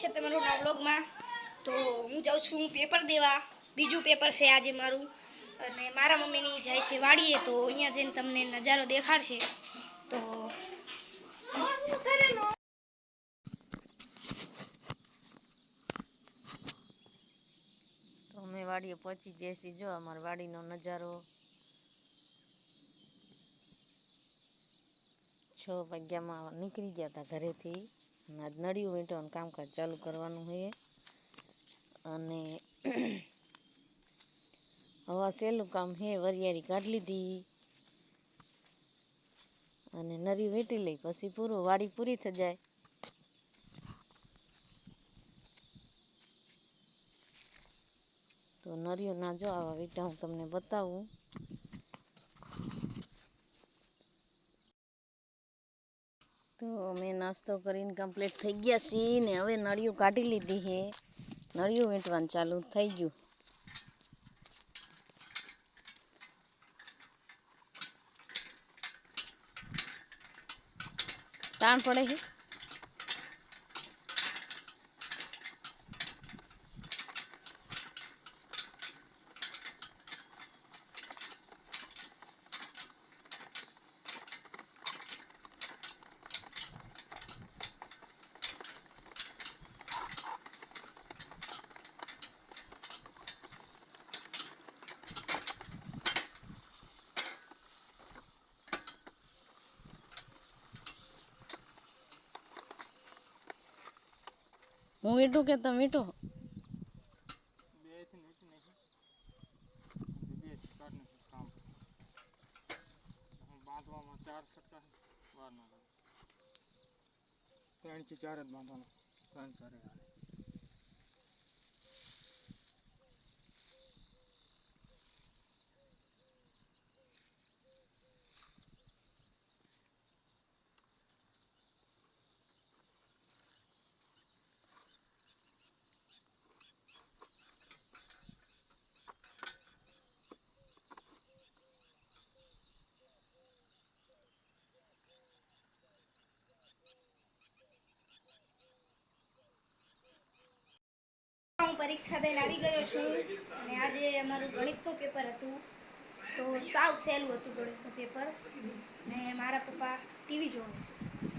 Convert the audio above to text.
છે તમારું બ્લોગમાં તો હું જાઉં છું પેપર દેવા. બીજું પેપર છે આજે મારું. અને મારા મમ્મીની જાય છે વાડીએ, તો અહીંયા જઈને તમને નજારો દેખાડશે. તો તો અમે વાડીએ પહોંચી જઈએ છીએ. જો, અમારા વાડીનો નજારો. છ વાગ્યામાં નીકળી ગયા હતા ઘરેથી. આજ નળિયું વીંટવાનું કામકાજ ચાલુ કરવાનું છે અને હવા સહેલું કામ હે, વરિયાળી કાઢી લીધી. અને નરી વેટી લઈ પછી પૂરું વાડી પૂરી થઈ જાય. તો નરિયો ના જો આવા વીટા હું તમને બતાવું. તો અમે નાસ્તો કરીને કમ્પ્લીટ થઈ ગયા છીએ ને હવે નળિયું કાઢી લીધી છે. નળિયું વીંટવાનું ચાલુ થઈ ગયું. તાણ પડે છે? હું મીઠું કે તમે મીઠું ચાર ના લાગે ત્રણથી ચાર જ બાંધવાના. ત્રણ ચાર પરીક્ષા દઈને આવી ગયો છું અને આજે અમારું ગણિતનું પેપર હતું. તો સાવ સહેલું હતું ગણિતનું પેપર. ને મારા પપ્પા ટીવી જોવે છે.